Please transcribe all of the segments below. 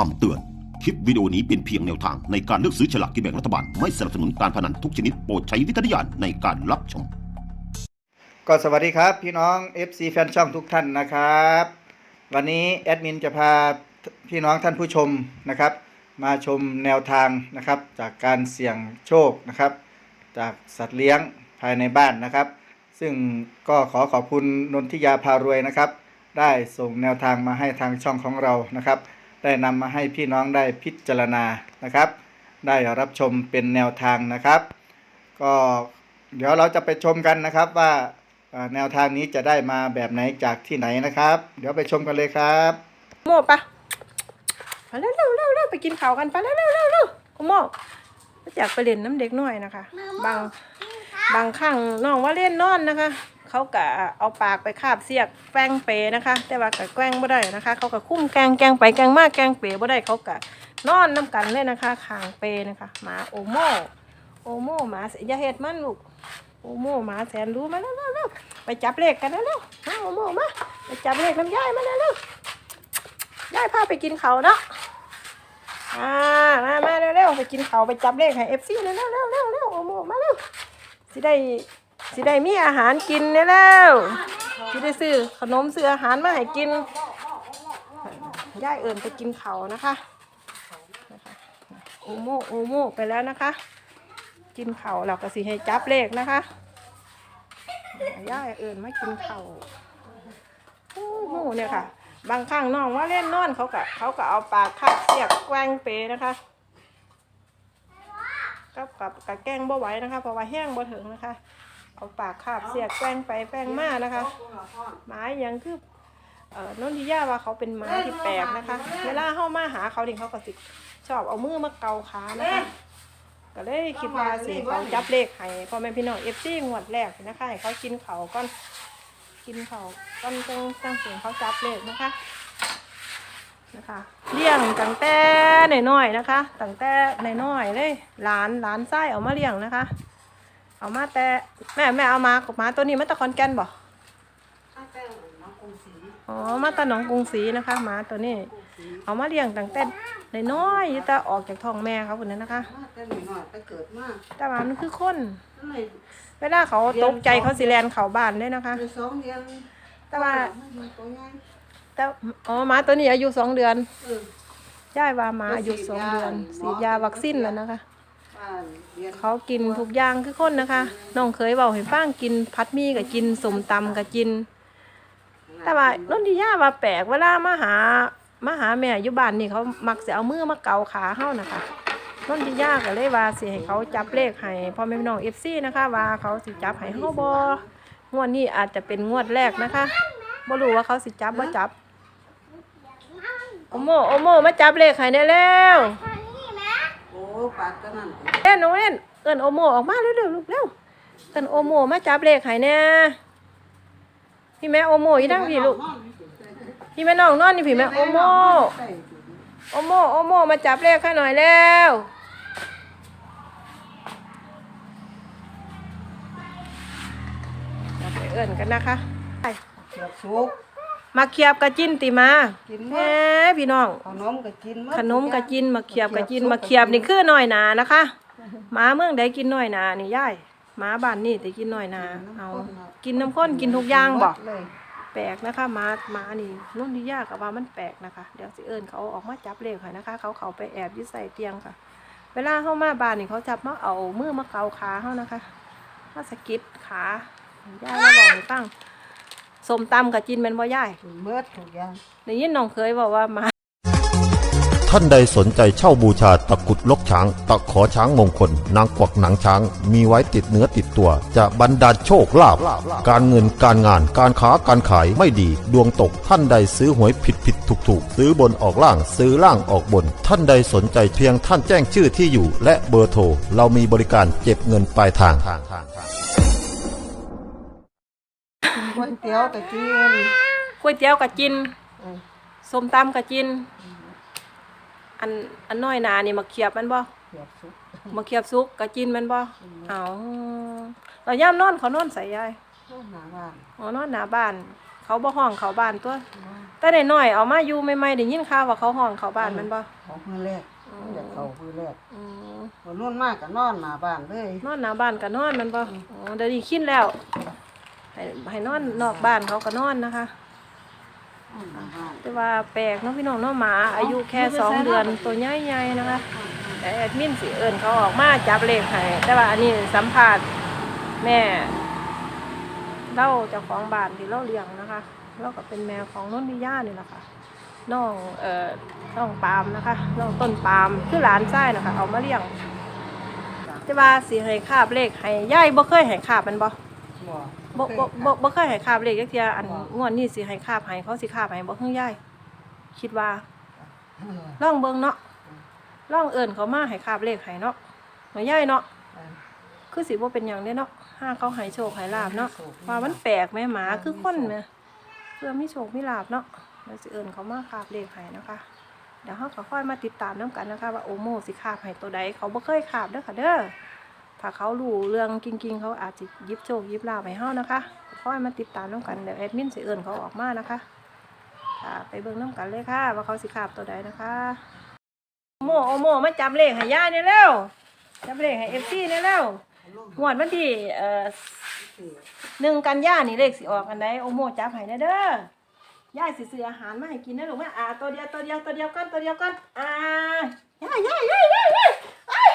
คำเตือน คลิปวิดีโอนี้เป็นเพียงแนวทางในการเลือกซื้อฉลากกินแบ่งรัฐบาล ไม่สนับสนุนการพนันทุกชนิดโปรดใช้วิจารณญาณในการรับชม ก็สวัสดีครับ พี่น้อง FC แฟนช่องทุกท่านนะครับ วันนี้แอดมินจะพาพี่น้องท่านผู้ชมนะครับ มาชมแนวทางนะครับ จากการเสี่ยงโชคนะครับ จากสัตว์เลี้ยงภายในบ้านนะครับ ซึ่งก็ขอขอบคุณนนทิยาพารวยนะครับ ได้ส่งแนวทางมาให้ทางช่องของเรานะครับ ได้นำมาให้พี่น้องได้พิจารณานะครับ ได้รับชมเป็นแนวทางนะครับ ก็เดี๋ยวเราจะไปชมกันนะครับว่าเอ่อแนวทางนี้จะได้มาแบบไหนจากที่ไหนนะครับ เดี๋ยวไปชมกันเลยครับโมปะไปเร็วเร็วเร็วเร็วไปกินข้าวกันไปเร็วเร็วเร็วเร็วโอโมอยากไปเล่นน้ำเด็กน้อยนะคะ บางบางครั้งน้องว่าเล่นนอนนะคะ เขากะเอาปากไปคาบเสียกแป้งเปนะคะ แต่ว่ากะแกล้งบ่ได้นะคะ เขากะคุ้มแกงแกงไปแกงมากแกงเปบ่ได้เขากะนอนน้ำกันเลยนะคะขางเปนะคะหมาโอโมโอโมหมาเสียอย่าเฮ็ดมันลูกโอโมหมาแสนรู้มาแล้วแล้วไปจับเลขกันแล้วเร็วมาโอโมมาไปจับเลขน้ำย่ายมาแล้วเร็วยายพาไปกินเขาเนาะอ่ามามาเร็วๆไปกินเขาไปจับเลขให้เอฟซีเร็วๆเร็วๆเร็วเร็วโอโหมาเร็วสิได้ สิได้มีอาหารกินเร็วแล้วสิได้ซื้อขนมซื้ออาหารมาให้กินยายเอิญไปกินเขานะคะโอโมโอโมไปแล้วนะคะ กินเขาเราก็สิให้จับเลขนะคะยายเอิญไมากินเขาโอ้โหเนี่ยค่ะ บางครั้งน้องว่าเล่นนอนเขาก็เขาก็เอาปากคาบเสียกแกว้งเปนะคะกับกับกับแกงบ่ไหวนะคะเพราะว่าแห้งบ่ถึงนะคะ เอาปากคาบเสียกแกว้งไปแกว้งมานะคะหมาอย่างคือเอ่อนนทิยาว่าเขาเป็นหมาที่แปลกนะคะเวลาเข้ามาหาเขาดิเขาก็สิชอบเอามือมาเกาขานะคะก็เลยคิดว่าสิเขาจับเลขให้พ่อแม่พี่น้องเอฟซีงวดแรกนะคะให้เขากินเขาวก่อนกินเขาวก้อนจังจังเสียงเขาจับเลขนะคะนะคะเลี้ยงตั้งแต่น้อยๆนะคะตั้งแต่น้อยๆเลยหลานหลานไส้เอามาเลี้ยงนะคะ เอามาแต่แม่แม่เอามากับมาตัวนี้มาตะคอนแก่นบ่อ๋อมาตะหนองกรุงศรีนะคะหมาตัวนี้ เอามาเลี้ยงตั้งแต่น้อยๆแต่ออกจากท้องแม่เขาคนนั้นนะคะ มาแต่หน่อยๆไปเกิดมาแต่ว่ามันคือคนทำไมเวลาเขาตกใจเขาสิแลนเขาบ้านเลยนะคะอยู่สองเดือนแต่ว่าอยู่ตัวใหญ่แต่อ๋อหมาตัวนี้อายุสองเดือนเออย่ายว่าหมาอายุก็ฉีดสองยาเดือนหมอฉีดยาวัคซีนแล้วนะคะบ้าน เรียนเขากินทุกอย่างคือคนนะคะน้องเคยบอกให้ฟังกินพัดหมีก็กินสมตำก็กิน แต่ว่านนทิยาว่าแปลกเวลามาหามาหาแม่อยู่บ้านนี่เขามักจะเอามือมาเกาขาเฮานะคะนนทิยาก็เลยว่าสิให้เขาจับเลขให้พ่อแม่พี่น้องเอฟซีนะคะ ว่าเขาสิจับให้เฮาบ่งวดนี้อาจจะเป็นงวดแรกนะคะบ่รู้ว่าเขาสิจับบ่จับโอโมโอโมมาจับเลขให้ได้แล้วโอ้ปากก็นั่นเล่นโอเล่นเอินโอโมออกมาเร็วๆลูกเร็วเอินโอโมมาจับเลขให้แน่พี่แม่โอโมอีดังพี่ลูกพี่แม่น้องนอนนี่พี่แม่โอโมโอโมโอโมมาจับเลขให้หน่อยแล้วเราไปเอินกันนะคะไปเกือบสุกมาเคียบกะจินติมากินแหหมมดพี่น้องขนมก็กินหมดขนมกะจินมาเคียบกะจินมาเคียบนี่คือน้อยหนานะคะ หมาเมืองใดกินน้อยหนานี่ย่ายหมาบ้านนี่แต่กินน้อยหนาเอา กินน้ำข้นกินทุกอย่างบอกเลยแปลกนะคะหมาหมานี่นุ่นที่ยากกับว่ามันแปลกนะคะเดี๋ยวสิเอิญเขาออกมาจับเลขให้นะคะ เขาเขาไปแอบอยึดใส่เตียงค่ะ เวลาเข้ามาบ้านนี่เขาจับมาเอามือมาเกาขาเขานะคะมาสะกิดขาย่ายมาบอกให้ฟังสมตำกับจินเป็นบ่ย่ายกินเบิดทุกอย่างได้ยินน้องเคยบอกว่าหมา ท่านใดสนใจเช่าบูชาตะกรุดลกช้าง ตะขอช้างมงคล นางกวักหนังช้าง มีไว้ติดเนื้อติดตัว จะบรรดาลโชคลาภการเงินการงานการค้าการขายไม่ดี ดวงตกท่านใดซื้อหวยผิดผิดถูกถูกซื้อบนออกล่างซื้อล่างออกบน ท่านใดสนใจเพียงท่านแจ้งชื่อที่อยู่ และเบอร์โทรเรามีบริการเก็บเงินปลายทางก๋วยเตี๋ยวก็กินก๋วยเตี๋ยวกับจินเออส้มตำกับจิน อันอันน้อยหนานี่มาเขียบมันบ่เกือบสุกมาเขียบซุกกับจินมันบ่เอาเราย่ามนอนเขานอนใส่ยายเข้าหน้าบ้านอ๋อนอนหน้าบ้าน เขาบ่ห้องเขาบ้านตัว แต่น้อยๆเอามาอยู่ใหม่ๆได้ยินข่าวว่าเขาห้องเขาบ้านแมันบ่เขามือแรกอยากเขามือแรกอืมวันนู้นมากก็นอนหน้าบ้านเลยนอนหน้าบ้านก็นอนแมันบ่อ๋อเดี๋ยวนี้คิดแล้วให้ให้นอนนอกบ้านเขาก็นอนนะคะ แต่ว่าแปลกเนาะพี่น้องเนาะหมา อายุแค่สองเดือนตัวใหญ่ๆนะคะแต่แอดมินสิเอิญเขาออกมาจับเลขให้แต่ว่าอันนี้สัมภาษณ์แม่เล่าเจ้าของบ้านที่เล่าเลี้ยงนะคะเล่าก็เป็นแมวของน้องนิย่านี่แหละค่ะน้องเอ่อน้องปาล์มนะคะน้องต้นปาล์มคือหลานไส้นะคะเอามาเลี้ยงแต่ว่าสิให้คาบเลขให้ย่ายบ่เคยให้คาบมันบ่ บ่บ่บ่บ่บ่เคยให้คาบเลขจักเที่ยอันงวดนี้สิให้คาบให้เขาสิคาบให้บ่เฮือย่ายคิดว่าเออลองเบิ่งเนาะลองเอิ้นเขามาให้คาบเลขให้เนาะหน่อยย่ายเนาะเออ คือสิบ่เป็นหยังเด้เนาะห้าเขาให้โชคให้ลาบเนาะว่ามันแปลกแม่หมาคือคนแม่เพื่อมีโชคมีลาบเนาะเดี๋ยวสิเอิ้นเขามาคาบเลขให้นะคะเดี๋ยวเฮาก็ค่อยมาติดตามนํกันนะคะ ว่าโอโมสิคาบให้ตัวใดเขาบ่เคยคาบเด้อค่ะเด้อ ถ้าเขารู้เรื่องจริงๆ เขาอาจจะยิบโชคยิบลาบให้เฮานะคะค่อยมาติดตามนํกันเดี๋ยวแอดมินสิเอิ้นเขาออกมานะคะค่ะไปเบิ่งนํกันเลยค่ะว่าเขาสิคาบตัวใดนะคะโมโอโมมาจับเลขให้ย่าเนี่ยเร็วจับเลขให้ FC เนี่ยเร็วงวดวันที่เอ่อหนึ่งกันย่านี่เลขสิออกอันใดโอโมจับให้แน่เด้อย่ายสิซื้ออาหารมาให้กินนะลูกแม่อ่าตัวเดียวตัวเดียวตัวเดียวกันตัวเดียวกันอ่าย่ายย่ายย่ายย่ายย่ายอ้าย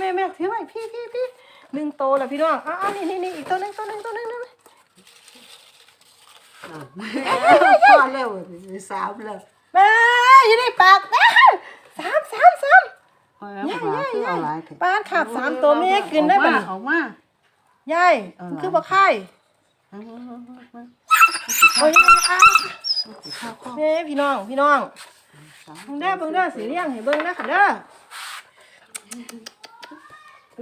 แม่แม่แม่แม่ถือไว้พี่พี่พี่หนึ่งโตแล้วพี่น้องอ้าวนี่นี่นี่อีกตัวหนึงตัวหนึงตัวหนึงตัวหนึงพ่อเร็วสามแล้วแม่อยู่ในปากแม่สามสามสามเอาแล้วหมาคือเอาหลายปานขาบสามตัวแม่กินได้บ่บ่นี่เอามาย่ายเอามันหลายคือบ่ไข่เอามาเอามาเอามาโอ้ยแม่พี่น้องพี่น้องเบิ่งเด้เบิ่งเด้สีเลี้ยงให้เบิ่งนะค่ะเด้อ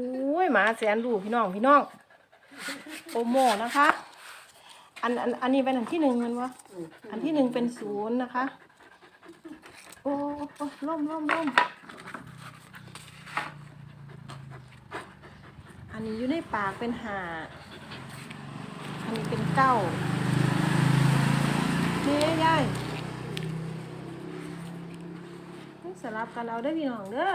อุ้ยหมาแสนรู้พี่น้องพี่น้องโอโมนะคะ อันอันอันนี้เป็นอันที่หนึ่งมันวะอันที่หนึ่งเป็นศูนย์นะคะ โอ้โอ้ล่มล่มล่มอันนี้อยู่ในปากเป็นหาอันนี้เป็นเก้านี่ยายสลับกันเอาได้พี่น้องเด้อ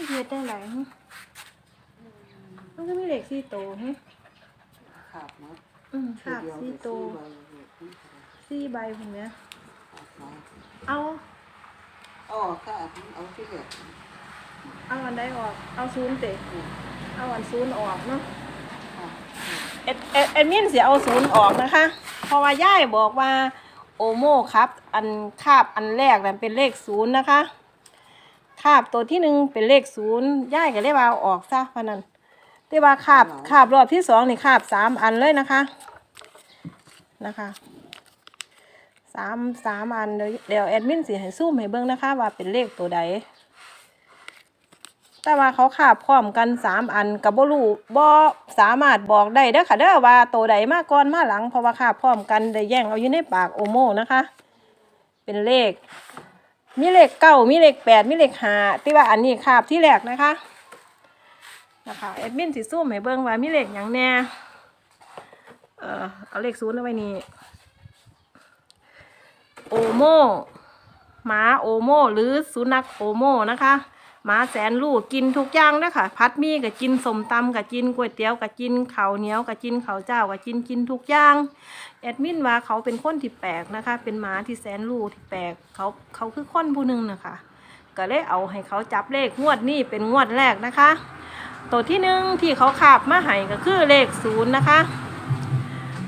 นี่เฮ็ดได้หลายหึมันก็มีเหล็กสี่โตวหึขาดเนาะอืมขาบเดียวสี่โตวสี่สี่ใบผมเนี้ยใบเอาอ๋อค่ะเอาที่เหลือเอาอันใดออก เอาศูนย์เตะเอาอันศูนย์ออกเนาะค่ะเอ็ดเอ็ดเอ็ดมินเสียเอาศูนย์ออกนะคะ เพราะว่าย่ายบอกว่าโอโมครับ อันคาบอันแรกนั้นเป็นเลขศูนย์นะคะ คาบตัวที่หนึ่งเป็นเลขศูนย์ย่ายก็เลยว่าเอาออกซะพะนันแต่ว่าคาบคาบรอบที่สองนี่คาบสามอันเลยนะคะนะคะสามสามอันเดี๋ยวเดี๋ยวแอดมินสิให้ซูมให้เบิ่งนะคะ ว่าเป็นเลขตัวใด แต่ว่าเขาขาบพร้อมกันสามอันกับบ่รู้บ่สามารถบอกได้เด้อค่ะเด้อว่าตัวใดมาก่อนมาหลังเพราะว่าขาบพร้อมกันได้แย่งเอาอยู่ในปากโอโมนะคะ เป็นเลข มีเลขเก้ามีเลขแปดมีเลขห้าที่ว่าอันนี้คาบที่แรกนะคะนะคะแอดมินสิซูมให้เบิ้งว่ามีเลขอย่างแน่เอ่อเอาเลขศูนย์เอาไว้นี่โอโมหมาโอโมหรือสุนัขโอโมนะคะ หมาแสนรู้กินทุกอย่างนะคะพัดมีกับกินสมตำกับกินก๋วยเตี๋ยวกับกินข้าวเหนียวกับกินข้าวเจ้ากับกินกินทุกอย่างแอดมินว่าเขาเป็นคนที่แปลกนะคะ เป็นหมาที่แสนรู้ที่แปลกเขาเขาคือคนผู้หนึ่งนะคะก็เลยเอาให้เขาจับเลขงวดนี้เป็นงวดแรกนะคะ ตัวที่หนึ่งที่เขาขาบมาให้ก็คือเลขศูนย์นะคะ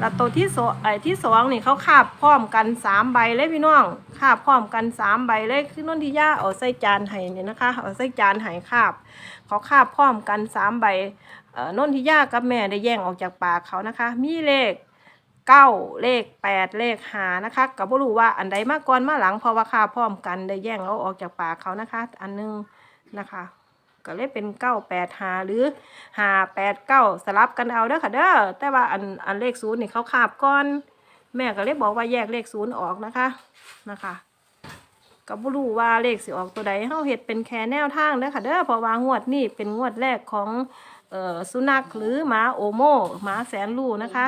แล้วตัวที่สองไอ้ที่สองนี่เขาคาบพร้อมกันสามใบเลยพี่น้องคาบพร้อมกันสามใบเลยคือนนทิยาเอาใส่จานให้เนี่ยนะคะเอาใส่จานให้คาบ เขาคาบพร้อมกันสามใบเอ่อนนทิยากับแม่ได้แย่งออกจากปากเขานะคะ มีเลขเก้าเลขแปดเลขหานะคะกับบ่รู้ว่าอันใดมาก่อนมาหลังเพราะว่าคาบพร้อมกันได้แย่งเอาออกจากปากเขานะคะ อันหนึงนะคะ ก็เลยเป็นเก้าแปดหาหรือหาแปดเก้าสลับกันเอาเด้อค่ะเด้อแต่ว่าอันอันเลขศูนย์นี่เขาขาบก่อน แม่ก็เลยบอกว่าแยกเลขศูนย์ออกนะคะนะคะก็บ่รู้ว่าเลขสิออกตัวใดเฮาเฮ็ดเป็นแค่แนวทางเด้อค่ะเด้อเพราะว่างวดนี้เป็นงวดแรกของเอ่อสุนัขหรือหมาโอโมหมาแสนรู้นะคะ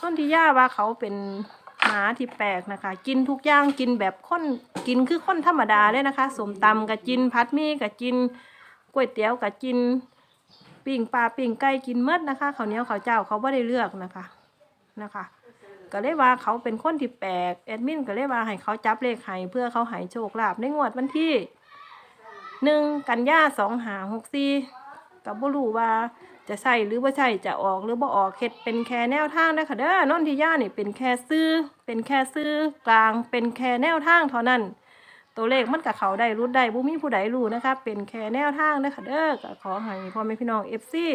ต้นที่ย่าว่าเขาเป็นหมาที่แปลกนะคะ กินทุกอย่างกินแบบคนกินคือคนธรรมดาเลยนะคะสมตำกับกินพัดมี่กับกิน ก๋วยเตี๋ยวกับกินปิ้งปลาปิ้งไก่กินเมดนะคะข้าวเหนียวข้าวเจ้าเขาไม่ได้เลือกนะคะนะคะ ก็เลยว่าเขาเป็นคนที่แปลกแอดมินก็เลยว่าให้เขาจับเลขให้เพื่อเขาหายโชคลาภในงวดวันที่หนึ่งกันยาสองหาหกสี่ก็บ่รู้ว่าจะใช่หรือว่าใช่จะออกหรือบ่ออกเฮ็ดเป็นแค่แนวทางนะคะเด้อนนทิยานี่เป็นแค่ซื้อเป็นแค่ซื้อกลางเป็นแค่แนวทางเท่านั้น ตัวเลขมันกับเขาได้รู้ได้บุมีผู้ใดรู้นะคะเป็นแค่แนวทางนะคะเด้อขอให้พ่อแม่พี่น้องเอฟซี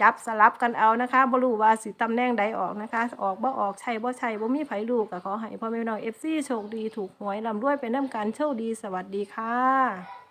จับสลับกันเอานะคะบรูว่าสิตำแหน่งใดออกนะคะ ออกบ่ออกใช่บ่ใช่บ่มีไผลูกก็ขอให้พ่อแม่พี่น้อง FC โชคดีถูกหวยร่ำรวยเป็นํกันโชคดีสวัสดีค่ะ